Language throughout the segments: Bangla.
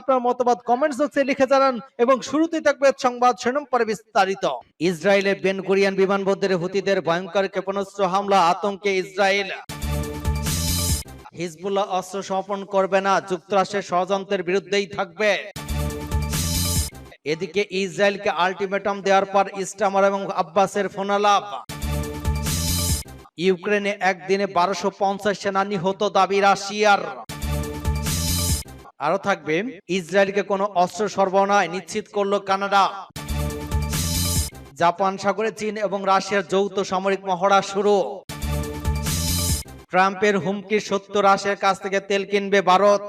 আপনার মতামত কমেন্টস বক্সে লিখে জানান এবং শুরুতেই থাকবে সংবাদ শিরোনাম পরে বিস্তারিত। ইসরায়েলের বেন কোরিয়ান বিমানবন্দরে হুতিদের ভয়ঙ্কর ক্ষেপণাস্ত্র হামলা, আতঙ্কে ইসরায়েল। হিজবুল্লাহ অস্ত্র সমর্পণ করবে না, যুক্তরাষ্ট্রের ষড়যন্ত্রের বিরুদ্ধেই থাকবে। এদিকে ইসরায়েলকে আলটিমেটাম দেওয়ার পর ইস্টামার এবং আব্বাসের ফোনালাপ। ইউক্রেনে একদিনে বারোশো পঞ্চাশ সেনা নিহত দাবি রাশিয়ার। আরও থাকবে, ইসরায়েলকে কোনো অস্ত্র সরবরাহ নিশ্চিত করল কানাডা। জাপান সাগরে চীন এবং রাশিয়ার যৌথ সামরিক মহড়া শুরু। ট্রাম্পের হুমকি সত্য, রাশিয়ার কাছ থেকে তেল কিনবে ভারত।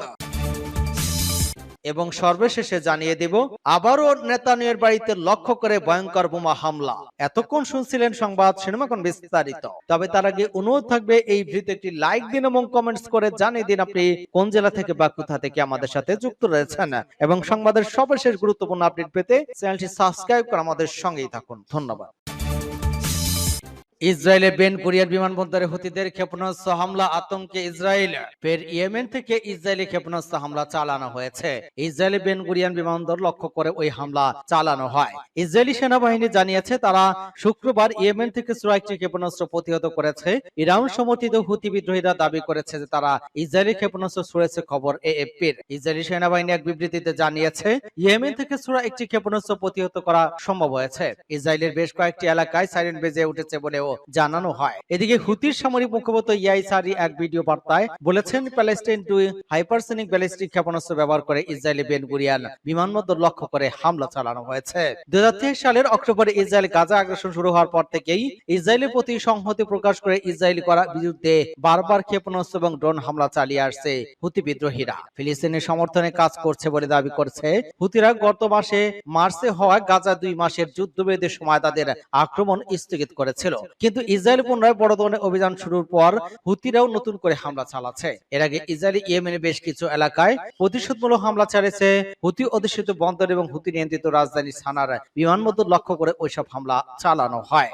এবং সর্বশেষে জানিয়ে দেব, আবারও নেতানিয়ার বাড়িতে লক্ষ্য করে ভয়ঙ্কর বোমা হামলা। এতক্ষণ শুনছিলেন সংবাদ সিনেমাখন বিস্তারিত। তবে তার আগে অনুরোধ থাকবে, এই ভিডিওতে একটি লাইক দিন এবং কমেন্টস করে জানিয়ে দিন আপনি কোন জেলা থেকে বা কোথা থেকে আমাদের সাথে যুক্ত রয়েছেন। এবং সংবাদের সর্বশেষ গুরুত্বপূর্ণ আপডেট পেতে চ্যানেলটি সাবস্ক্রাইব করে আমাদের সঙ্গেই থাকুন। ধন্যবাদ। ইসরায়েলের বেন কোরিয়ার বিমানবন্দরে হুতিদের ক্ষেপণাস্ত্র হামলা আতঙ্কে ইসরায়েল। ফের ইয়েমেন থেকে ইসরায়েলি ক্ষেপণাস্ত্র হামলা চালানো হয়েছে। ইসরায়েলি বেন কোরিয়ান বিমানবন্দর লক্ষ্য করে ওই হামলা চালানো হয়। ইসরায়েলি সেনাবাহিনী জানিয়েছে, তারা শুক্রবার ইয়েমেন থেকে একটি ক্ষেপণাস্ত্র প্রতিহত করেছে। ইরান সমর্থিত হুতি বিদ্রোহীরা দাবি করেছে যে তারা ইসরায়েলি ক্ষেপণাস্ত্র ছুড়েছে খবর এএফপির। ইসরায়েলি সেনাবাহিনী এক বিবৃতিতে জানিয়েছে, ইয়েমেন থেকে চূড়া একটি ক্ষেপণাস্ত্র প্রতিহত করা সম্ভব হয়েছে। ইসরায়েলের বেশ কয়েকটি এলাকায় সাইরেন বেজে উঠেছে বলেও জানানো হয়। এদিকে হুতির সামরিক মুখপাত্র ইয়াইসারি এক ভিডিও বার্তায় বলেছেন, প্যালেস্টাইন টু হাইপারসনিক ব্যালিস্টিক ক্ষেপণাস্ত্র ব্যবহার করে ইসরায়েলি বেন গুরিয়ান বিমানবন্দর লক্ষ্য করে হামলা চালানো হয়েছে। দুই সালের অক্টোবরে ইসরায়েল গাজা আগ্রাসন শুরু হওয়ার পর থেকেই ইসরায়েলের প্রতি সংহতি প্রকাশ করে ইসরায়েলি করা বিরুদ্ধে বারবার ক্ষেপণাস্ত্র এবং ড্রোন হামলা চালিয়ে আসছে হুতি বিদ্রোহীরা। ফিলিস্তিনের সমর্থনে কাজ করছে বলে দাবি করছে হুতিরা গত মাসে মার্চে হওয়া গাজা দুই মাসের যুদ্ধবিরতির সময় তাদের আক্রমণ স্থগিত করেছিল। কিন্তু ইসরায়েল পুনরায় বড় ধরনের অভিযান শুরুর পর হুতিরাও নতুন করে হামলা চালাচ্ছে। এর আগে ইসরায়েল ইয়েমেনে বেশ কিছু এলাকায় প্রতিশোধমূলক হামলা চালিয়েছে। হুতি অধিষ্ঠিত বন্দর এবং হুতি নিয়ন্ত্রিত রাজধানী সানার বিমানবন্দর লক্ষ্য করে ওইসব হামলা চালানো হয়।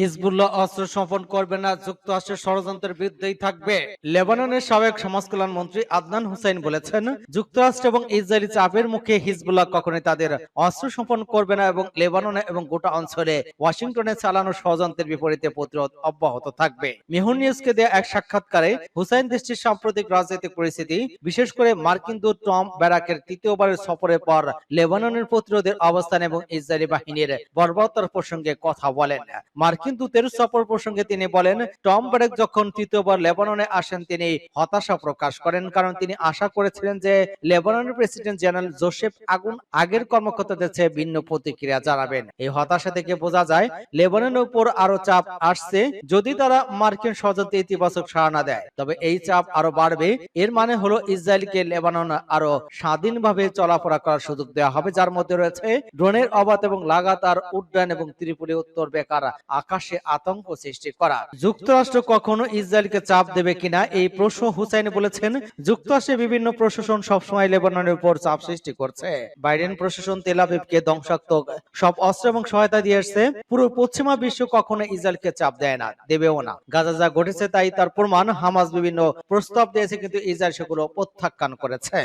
হিজবুল্লাহ অস্ত্র সমর্পণ করবে না, যুক্তরাষ্ট্রের ষড়যন্ত্রের বিরুদ্ধেই থাকবে। লেবাননের সাবেক সমাজ কল্যাণ মন্ত্রী আদনান হুসাইন বলেছেন, যুক্তরাষ্ট্র এবং ইসরায়েলি চাপের মুখে হিজবুল্লাহ কখনোই তাদের অস্ত্র সমর্পণ করবে না এবং লেবাননে এবং গোটা অঞ্চলে ওয়াশিংটনে চালানো ষড়যন্ত্রের বিপরীতে প্রতিরোধ অব্যাহত থাকবে। মেহুর নিউজকে দেয়া এক সাক্ষাৎকারে হুসাইন দেশটির সাম্প্রতিক রাজনৈতিক পরিস্থিতি, বিশেষ করে মার্কিন দূত টম ব্যারাকের তৃতীয়বারের সফরের পর লেবাননের প্রতিরোধের অবস্থান এবং ইসরায়েলি বাহিনীর বর্বরতার প্রসঙ্গে কথা বলেন। মার্কিন দূতের সফর প্রসঙ্গে তিনি বলেন, টম ব্যারেক যখন তৃতীয়বার লেবাননে আসেন, তিনি হতাশা প্রকাশ করেন কারণ তিনি আশা করেছিলেন যে লেবাননের প্রেসিডেন্ট জেনারেল জোসেফ আগুন আগের কর্মকর্তাদের চেয়ে ভিন্ন প্রতিক্রিয়া জানাবেন। এই হতাশা থেকে বোঝা যায়, লেবাননের উপর আরও চাপ আসছে যদি তারা মার্কিন ষড়যন্ত্রে ইতিবাচক সাড়া দেয়। তবে এই চাপ আরও বাড়বে, এর মানে হলো ইসরায়েলকে লেবানন আরও স্বাধীনভাবে চলাফেরা করার সুযোগ দেওয়া হবে, যার মধ্যে রয়েছে ড্রোনের অবাধ এবং লাগাতার উড্ডয়ন এবং ত্রিপুরি উত্তর বেকার আকাশে আতঙ্ক সৃষ্টি করা যুক্তরাষ্ট্র কখনো ইসরায়েলকে চাপ দেবে কিনা এই প্রশ্ন হুসাইন বলেছেন। যুক্তরাষ্ট্রের বিভিন্ন প্রশাসন সবসময় লেবাননের উপর চাপ সৃষ্টি করছে। বাইডেন প্রশাসন তেল আবিবকে ধ্বংসাত্মক। সব অস্ত্র এবং সহায়তা দিয়ে আসছে পুরো পশ্চিমা বিশ্ব কখনো ইসরায়েলকে চাপ দেয় না, দেবেও না। গাজা যা ঘটেছে তাই তার প্রমাণ হামাস বিভিন্ন প্রস্তাব দিয়েছে, কিন্তু ইসরায়েল সেগুলো প্রত্যাখ্যান করেছে।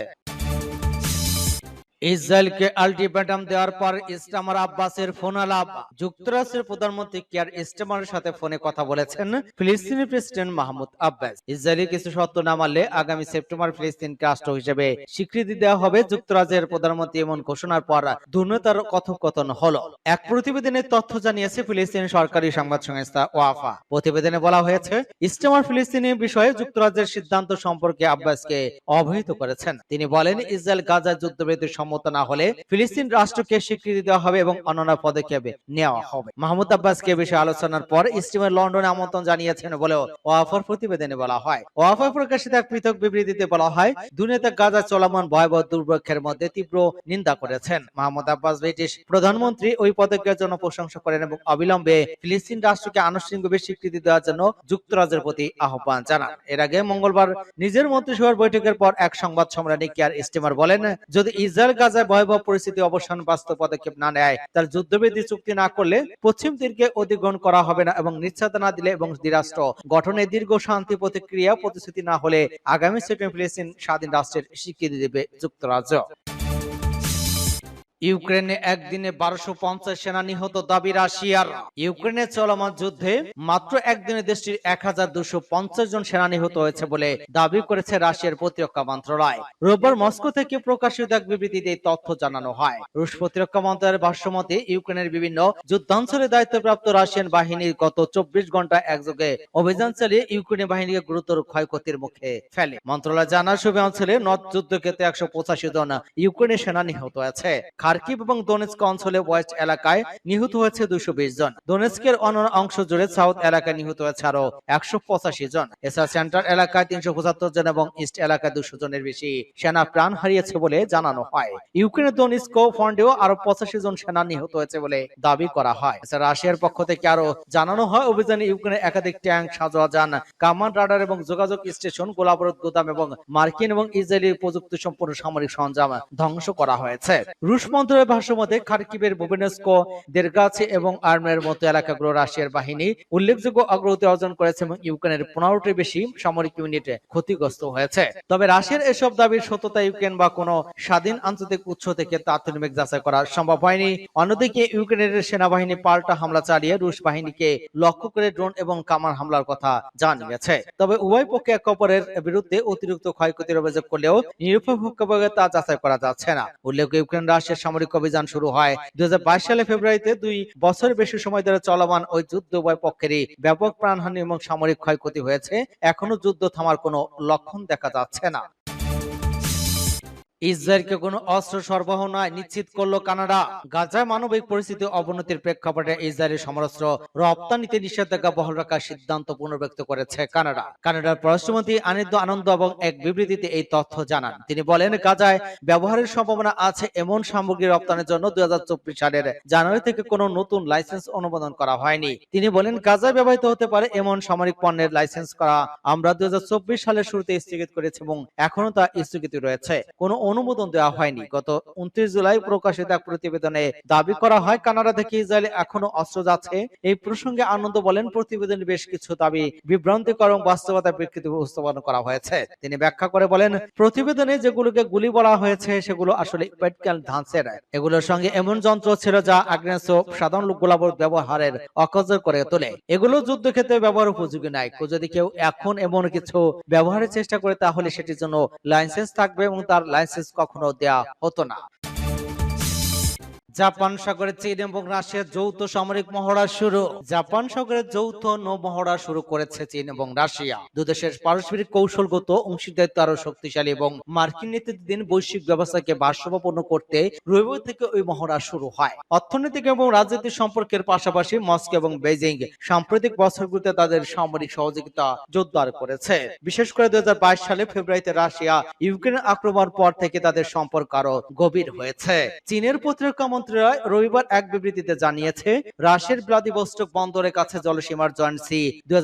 ইসরায়েলকে আলটিমেটাম দেওয়ার পর ইস্টামার আব্বাসের ফোন আলাপ যুক্তরাষ্ট্রের প্রধানমন্ত্রী ইস্টামারের সাথে ফোনে কথা বলেছেন প্রেসিডেন্ট মাহমুদ আব্বাস। কিছু শর্ত না মানলে আগামী সেপ্টেম্বর ফিলিস্তিনকে রাষ্ট্র হিসেবে স্বীকৃতি দেওয়া হবে। যুক্তরাজ্যের প্রধানমন্ত্রী এমন ঘোষণার পর দুর্নীতার কথোপকথন হলো। এক প্রতিবেদনে তথ্য জানিয়েছে ফিলিস্তিনি সরকারি সংবাদ সংস্থা ওয়াফা। প্রতিবেদনে বলা হয়েছে ইস্টামার ফিলিস্তিনি বিষয়ে যুক্তরাজ্যের সিদ্ধান্ত সম্পর্কে আব্বাসকে অবহিত করেছেন। তিনি বলেন, ইসরায়েল গাজা যুদ্ধবিরতির সম্মত না হলে ফিলিস্তিন রাষ্ট্রকে স্বীকৃতি দেওয়া হবে এবং অন্যান্য পদক্ষেপ নেওয়া হবে। মাহমুদ আব্বাসকে বিষয়ে আলোচনার পর স্টিমার লন্ডনে আমন্ত্রণ জানিয়েছেন বলেও ওয়াফার প্রতিবেদনে বলা হয়। ওয়াফার প্রকাশিত এক পৃথক বিবৃতিতে বলা হয় দুনিয়াতে গাজা চলমান ভয়াবহ দুর্ভিক্ষের মধ্যে তীব্র নিন্দা করেছেন। মাহমুদ আব্বাস ব্রিটিশ প্রধানমন্ত্রী ওই পদক্ষেপের জন্য প্রশংসা করেন এবং অবিলম্বে ফিলিস্তিন রাষ্ট্রকে আনুষ্ঠানিকভাবে স্বীকৃতি দেওয়ার জন্য যুক্তরাজ্যের প্রতি আহ্বান জানান। এর আগে মঙ্গলবার নিজের মন্ত্রিসভার বৈঠকের পর এক সংবাদ সম্মেলনে কেয়ার স্টিমার বলেন? যদি ইসরায়েল গাজায় ভয়াবহ পরিস্থিতি অবসান বাস্তব পদক্ষেপ না নেয়। তার যুদ্ধবিধি চুক্তি না করলে পশ্চিম তীরকে অধিগ্রহণ করা হবে না এবং নিশ্চয়তা না দিলে এবং দ্বিরাষ্ট্র গঠনে দীর্ঘ শান্তি প্রতিক্রিয়া, প্রতিশ্রুতি না হলে আগামী সেপ্টেম্বর ফিলিস্তিন স্বাধীন রাষ্ট্রের স্বীকৃতি দেবে যুক্তরাজ্য। ইউক্রেনে একদিনে বারোশো পঞ্চাশ সেনা নিহত দাবি রাশিয়ার। ইউক্রেনে চলমান যুদ্ধে মাত্র একদিনে দেশটির এক জন সেনা নিহত হয়েছে বলে দাবি করেছে রাশিয়ার প্রতিরক্ষা মন্ত্রণালয়। রোববার মস্কো থেকে প্রকাশিত এক বিবৃতিতে তথ্য জানানো হয়। রুশ প্রতিরক্ষা মন্ত্রণালয়ের ভাষ্যমতে, ইউক্রেনের বিভিন্ন যুদ্ধাঞ্চলে দায়িত্বপ্রাপ্ত রাশিয়ান বাহিনীর গত চব্বিশ ঘণ্টা একযোগে অভিযান চালিয়ে ইউক্রেনের বাহিনীকে গুরুতর ক্ষয়ক্ষতির মুখে ফেলে। মন্ত্রণালয় জানার সবে অঞ্চলে নর্থ যুদ্ধক্ষেত্রে একশো পঁচাশি জন ইউক্রেনের সেনা নিহত হয়েছে। খার্কিভ এবং দোনেস্ক অঞ্চলে ওয়েস্ট এলাকায় নিহত হয়েছে দুশো জন। দোনেস্কের অন্য অংশ জুড়ে সাউথ এলাকায় নিহত হয়েছে আরও একশো পঁচাশি জন। এছাড়া সেন্ট্রাল এলাকায় তিনশো পঁচাত্তর জন এবং ইস্ট এলাকায় দুশো জনের বেশি সেনা প্রাণ হারিয়েছে বলে জানানো হয়। ইউক্রেনের দোনেস্ক ফন্ডেও আরও পঁচাশি জন সেনা নিহত হয়েছে বলে দাবি করা হয়। এছাড়া রাশিয়ার পক্ষ থেকে আরও জানানো হয়, অভিযানে ইউক্রেনের একাধিক ট্যাঙ্ক সাজোয়া যান কামান্ড রাডার এবং যোগাযোগ স্টেশন গোলাবরত গোদাম এবং মার্কিন এবং ইসরায়েলি প্রযুক্তি সম্পন্ন সামরিক সরঞ্জাম ধ্বংস করা হয়েছে। রুশ মন্ত্রণালয়ের ভাষ্যমতে খার্কিবের বুবেনেস্কো দেরগাছে এবং আর্মের মতো এলাকাগুলো রাশিয়ার বাহিনী উল্লেখযোগ্য অগ্রগতি অর্জন করেছে এবং ইউক্রেনের পনেরোটির বেশি সামরিক ইউনিট ক্ষতিগ্রস্ত হয়েছে। তবে রাশিয়ার এসব দাবির সত্যতা ইউক্রেন বা কোনো স্বাধীন আন্তর্জাতিক উৎস থেকে তাৎক্ষণিক যাচাই করা সম্ভব হয়নি। অন্যদিকে ইউক্রেনের সেনাবাহিনী পাল্টা হামলা চালিয়ে রুশ বাহিনীকে লক্ষ্য করে ড্রোন এবং কামান হামলার কথা জানিয়েছে। তবে উভয় পক্ষে একে অপরের বিরুদ্ধে অতিরিক্ত ক্ষয়ক্ষতির অভিযোগ করলেও নিরপেক্ষভাবে তা যাচাই করা যাচ্ছে না। উল্লেখ্য, ইউক্রেন রাশিয়ার সামরিক অভিযান শুরু হয়। দুই হাজার বাইশ সালে ফেব্রুয়ারিতে দুই বছর বেশি সময় ধরে চলমান ওই যুদ্ধ উভয় পক্ষেরই ব্যাপক প্রাণহানি এবং সামরিক ক্ষয়ক্ষতি হয়েছে। এখনও যুদ্ধ থামার কোনো লক্ষণ দেখা যাচ্ছে না। ইসরায়েলকে কোনো অস্ত্র সরবরাহ নয় নিশ্চিত করল কানাডা। গাজায় মানবিক পরিস্থিতি অবনতির প্রেক্ষাপটে ইসরায়েলের সমরাস্ত্র রপ্তানিতে নিষেধাজ্ঞা বহাল রাখার সিদ্ধান্ত পুনর্ব্যক্ত করেছে কানাডা। কানাডার পররাষ্ট্রমন্ত্রী আনিদ্য আনন্দ এবং এক বিবৃতিতে এই তথ্য জানান। তিনি বলেন, গাজায় ব্যবহারের সম্ভাবনা আছে এমন সামগ্রী রপ্তানির জন্য দুই হাজার চব্বিশ সালের জানুয়ারি থেকে কোনো নতুন লাইসেন্স অনুমোদন করা হয়নি। তিনি বলেন, গাজায় ব্যবহৃত হতে পারে এমন সামরিক পণ্যের লাইসেন্স করা। আমরা দুই হাজার চব্বিশ সালের শুরুতে স্থগিত করেছি এবং এখনও তা স্থগিত রয়েছে। কোনো অনুমোদন দেওয়া হয়নি। গত উনত্রিশ জুলাই প্রকাশিত এক প্রতিবেদনে দাবি করা হয়, কানাডা থেকে ইসরায়েলে এখনও অস্ত্র যাচ্ছে। এই প্রসঙ্গে আনন্দ বলেন, প্রতিবেদনে বেশ কিছু দাবি বিভ্রান্তিকর এবং বাস্তবতা বিকৃতি উপস্থাপন করা হয়েছে। তিনি ব্যাখ্যা করে বলেন, প্রতিবেদনে যেগুলোকে গুলি বলা হয়েছে, সেগুলো আসলে প্র্যাকটিক্যাল ধাঁচের। এগুলোর সঙ্গে এমন যন্ত্র ছিল যা আগ্নেয়াস্ত্র সাধারণ গোলাবর ব্যবহারের অকার্যকর করে তোলে। এগুলো যুদ্ধক্ষেত্রে ব্যবহার উপযোগী নয়। যদি কেউ এখন এমন কিছু ব্যবহারের চেষ্টা করে, তাহলে সেটির জন্য লাইসেন্স থাকবে এবং তার লাইসেন্স কখনো দেয়া হতো না। জাপান সাগরে চীন এবং রাশিয়ার যৌথ সামরিক মহড়া শুরু। জাপান সাগরে যৌথ নৌ মহড়া শুরু করেছে চীন এবং রাশিয়া। দুদেশের পারস্পরিক কৌশলগত অংশীদারিত্ব আরও শক্তিশালী এবং মার্কিন নেতৃত্বাধীন বৈশ্বিক ব্যবস্থাকে ভারসাম্যপূর্ণ করতে রবিবার থেকে ওই মহড়া শুরু হয়। অর্থনৈতিক এবং রাজনৈতিক সম্পর্কের পাশাপাশি মস্কো এবং বেজিং সাম্প্রতিক বছরগুলিতে তাদের সামরিক সহযোগিতা জোরদার করেছে। বিশেষ করে দুই হাজার বাইশ সালে ফেব্রুয়ারিতে রাশিয়া ইউক্রেন আক্রমণ পর থেকে তাদের সম্পর্ক আরও গভীর হয়েছে। চীনের প্রতিরক্ষা মন্ত্রণালয় রবিবার এক বিবৃতিতে জানিয়েছে, রাশিয়ার ভ্লাদিভস্টক বন্দরের কাছে জলসীমার জয়েন্ট সি দুই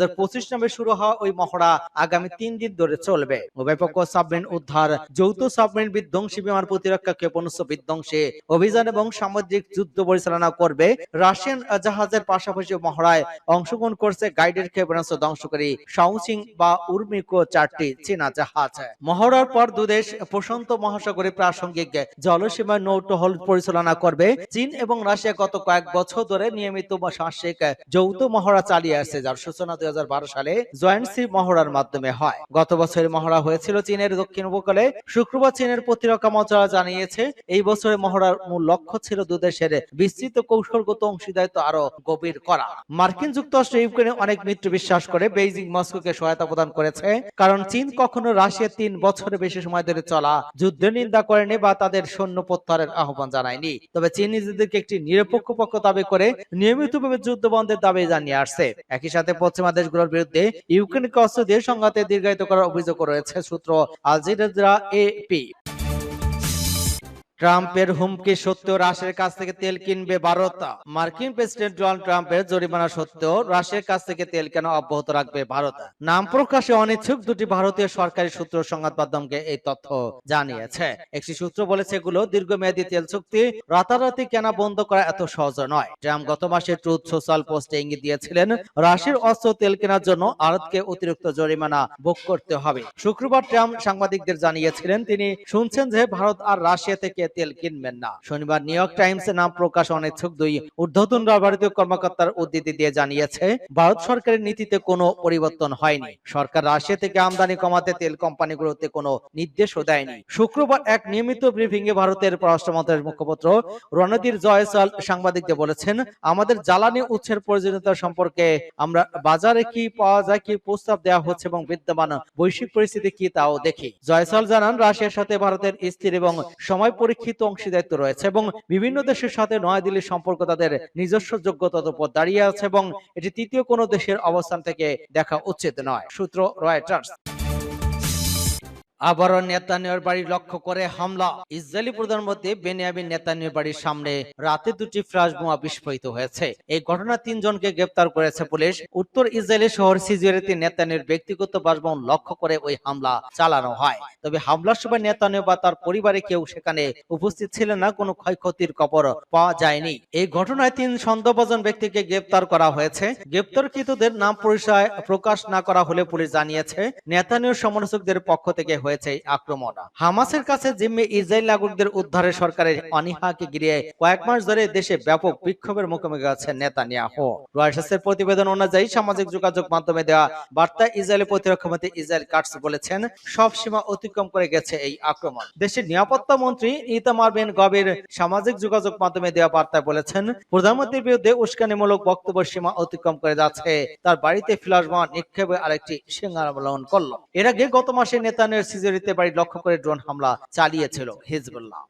নামে শুরু হওয়া ওই মহড়া আগামী তিন দিন ধরে চলবে। উভয় পক্ষ সাবমেরিন উদ্ধার, যৌথ সাবমেরিন বিধ্বংসী বিমান প্রতিরক্ষা ক্ষেপণাস্ত্র বিধ্বংসী অভিযান এবং সামুদ্রিক যুদ্ধ পরিচালনা করবে। রাশিয়ান জাহাজের পাশাপাশি মহড়ায় অংশগ্রহণ করছে গাইডের ক্ষেপণাস্ত্র ধ্বংসকারী সাউসিং বা উর্মিকো চারটি চীনা জাহাজ। মহড়ার পর দুদেশ প্রশান্ত মহাসাগরে প্রাসঙ্গিক জলসীমায় নৌ টহল পরিচালনা করবে। করে চীন এবং রাশিয়া গত কয়েক বছর ধরে নিয়মিত সাহসিক যৌথ মহড়া চালিয়ে আসছে, যার সূচনা দুই সালে জয়েন্ট সি মহড়ার মাধ্যমে হয়। গত বছরের মহড়া হয়েছিল চীনের দক্ষিণ উপকূলে। শুক্রবার চীনের প্রতিরক্ষা মন্ত্রণালয় জানিয়েছে, এই বছরের মহড়ার মূল লক্ষ্য ছিল দুদেশের বিস্তৃত কৌশলগত অংশীদারিত্ব আরও গভীর করা। মার্কিন যুক্তরাষ্ট্র ইউক্রেনে অনেক মিত্র বিশ্বাস করে বেইজিং মস্কোকে সহায়তা প্রদান করেছে, কারণ চীন কখনো রাশিয়া তিন বছরের বেশি সময় ধরে চলা যুদ্ধ নিন্দা করেনি বা তাদের সৈন্য প্রত্যাহারের আহ্বান জানায়নি। তবে চীন নিজেদেরকে একটি নিরপেক্ষ পক্ষ দাবি করে নিয়মিতভাবে যুদ্ধ বন্ধের দাবি জানিয়ে আসছে। একই সাথে পশ্চিমা দেশগুলোর বিরুদ্ধে ইউক্রেনকে অস্ত্র দিয়ে সংঘাতে দীর্ঘায়িত করার অভিযোগ রয়েছে, সূত্র আল জাজিরা এপি ট্রাম্পের হুমকি সত্ত্বেও রাশিয়ার কাছ থেকে তেল কিনবে ভারত। মার্কিন প্রেসিডেন্ট ডোনাল্ড ট্রাম্পের জরিমানা সত্ত্বেও রাশিয়ার কাছ থেকে তেল কেন অব্যাহত রাখবে ভারত? নাম প্রকাশে অনিচ্ছুক দুটি ভারতীয় সরকারি সূত্র সংবাদ মাধ্যমকে এই তথ্য জানিয়েছে। একটি সূত্র বলেছে, এগুলো দীর্ঘমেয়াদী তেল চুক্তি, রাতারাতি কেনা বন্ধ করা এত সহজ নয়। ট্রাম্প গত মাসে ট্রুথ সোশ্যাল পোস্টে ইঙ্গিত দিয়েছিলেন, রাশিয়ার অস্ত্র তেল কেনার জন্য ভারতকে অতিরিক্ত জরিমানা ভোগ করতে হবে। শুক্রবার ট্রাম্প সাংবাদিকদের জানিয়েছিলেন, তিনি শুনছেন যে ভারত আর রাশিয়া থেকে তেল কিনবেন না। শনিবার নিউ ইয়র্ক টাইমস নাম প্রকাশ অনিচ্ছুক দুই ঊর্ধ্বতন ভারতীয় কর্মকর্তার উদ্ধৃতি দিয়ে জানিয়েছে ভারত সরকারের নীতিতে কোনো পরিবর্তন হয়নি। সরকার রাশিয়া থেকে আমদানি কমাতে তেল কোম্পানিগুলোতে কোনো নির্দেশও দেয়নি। শুক্রবার এক নিয়মিত ব্রিফিং এ ভারতের পররাষ্ট্র মন্ত্রণালয়ের মুখপাত্র রণধীর জয়সাল সাংবাদিকদের বলেছেন আমাদের জ্বালানি উৎসের প্রয়োজনীয়তা সম্পর্কে আমরা বাজারে কি পাওয়া যায় কি প্রস্তাব দেওয়া হচ্ছে এবং বিদ্যমান বৈশ্বিক পরিস্থিতি কি তাও দেখি। জয়সাল জানান রাশিয়ার সাথে ভারতের স্থির এবং সময় পরীক্ষিত অংশীদারিত্ব রয়েছে এবং বিভিন্ন দেশের সাথে নয়াদিল্লির সম্পর্ক তাদের নিজস্ব যোগ্যতার উপর দাঁড়িয়ে আছে এবং এটি তৃতীয় কোনো দেশের অবস্থান থেকে দেখা উচিত নয়। সূত্র রয়টার্স। আবারও নেতানিয়ার বাড়ি লক্ষ্য করে হামলা। ইসরায়েলি প্রধানমন্ত্রী বেনিয়ামিন নেতানিয়ার বাড়ির সামনে রাতে দুটি ফ্লাশ বোমা বিস্ফোরিত হয়েছে। এই ঘটনা তিনজনকে গ্রেপ্তার করেছে পুলিশ। উত্তর ইসরায়েলের শহর সিজুয়ারিতে নেতানিয়ার ব্যক্তিগত বাসভবন লক্ষ্য করে ওই হামলা চালানো হয়। তবে হামলার সময় নেতানিয়া বা তার পরিবারে কেউ সেখানে উপস্থিত ছিলেন না। কোনো ক্ষয়ক্ষতির খবর পাওয়া যায়নি। এই ঘটনায় তিন সন্দেহভাজন ব্যক্তিকে গ্রেপ্তার করা হয়েছে। গ্রেপ্তারকৃতদের নাম পরিচয় প্রকাশ না করা হলে পুলিশ জানিয়েছে নেতানিয়ার সমালোচকদের পক্ষ থেকে হয়েছে আক্রমণ হামাসের কাছে জিম্মি ইসরায়েল নাগরিকদের উদ্ধারে সরকারের অনীহাকে ঘিরে কয়েক মাস ধরে দেশে ব্যাপক বিক্ষোভের মুখোমুখি আছে নেতানিয়াহু। রয়টার্সের প্রতিবেদন অনুযায়ী সামাজিক যোগাযোগ মাধ্যমে দেওয়া বার্তা ইসরায়েলের প্রতিরক্ষা মন্ত্রী ইসরায়েল কাটস বলেছেন, সব সীমা অতিক্রম করে গেছে এই আক্রমণ। দেশের নিরাপত্তা মন্ত্রী ইতামার বিন গবির সামাজিক যোগাযোগ মাধ্যমে দেওয়া বার্তায় বলেছেন, প্রধানমন্ত্রীর বিরুদ্ধে উস্কানিমূলক বক্তব্য সীমা অতিক্রম করে যাচ্ছে। তার বাড়িতে ফ্লাশ নিক্ষেপে আরেকটি সিঙ্গার অবলম্বন করল। এর আগে গত মাসে নেতানের সিজুরিতে বাড়ি লক্ষ্য করে ড্রোন হামলা চালিয়েছিল হিজবুল্লাহ।